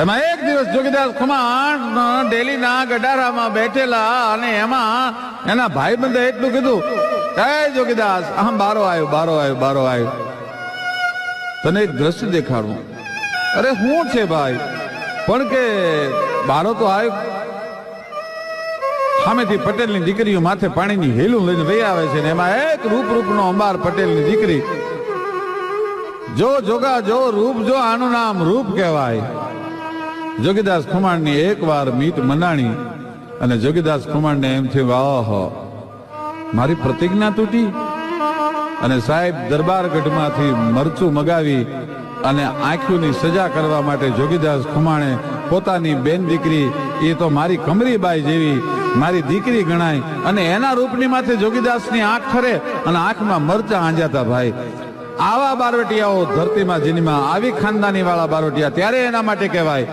એમાં એક દિવસ જોગીદાસ ખુમાણ ડેલીના ગડારામાં બેઠેલા અને એમાં એના ભાઈ ભાઈબંધે એટલું કીધું હે જોગીદાસ, આમ બારો આવ્યો બારો આવ્યો બારો આવ્યો તને એક દ્રશ્ય દેખાડવું અરે શું છે ભાઈ? પણ કે બારો તો આવ્યો સામેથી પટેલની દીકરીઓ માથે પાણીની હેલું લઈને વહી આવે છે ને એમાં એક રૂપ રૂપનો અંબાર પટેલની દીકરી. જો જોગા, જો રૂપ, જો આનું નામ રૂપ કહેવાય. જોગીદાસ ખુમાણની એક વાર મીટ મંડાણી અને જોગીદાસ ખુમાણને એમ થયું વાહ મારી પ્રતિજ્ઞા તૂટી. અને સાહેબ દરબારગઢમાંથી મરચું મગાવી અને આંખોની સજા કરવા માટે જોગીદાસ ખુમાણે પોતાની બેન દીકરી, એ તો મારી કમરીબાઈ જેવી, મારી દીકરી ગણાય. અને એના રૂપની માથે જોગીદાસની આંખ ઠરે અને આંખમાં મરચા આંજાતા ભાઈ. આવા બારવટિયાઓ ધરતીમાં, જીનીમાં, આવી ખાનદાની વાળા બારવટિયા ત્યારે એના માટે કહેવાય.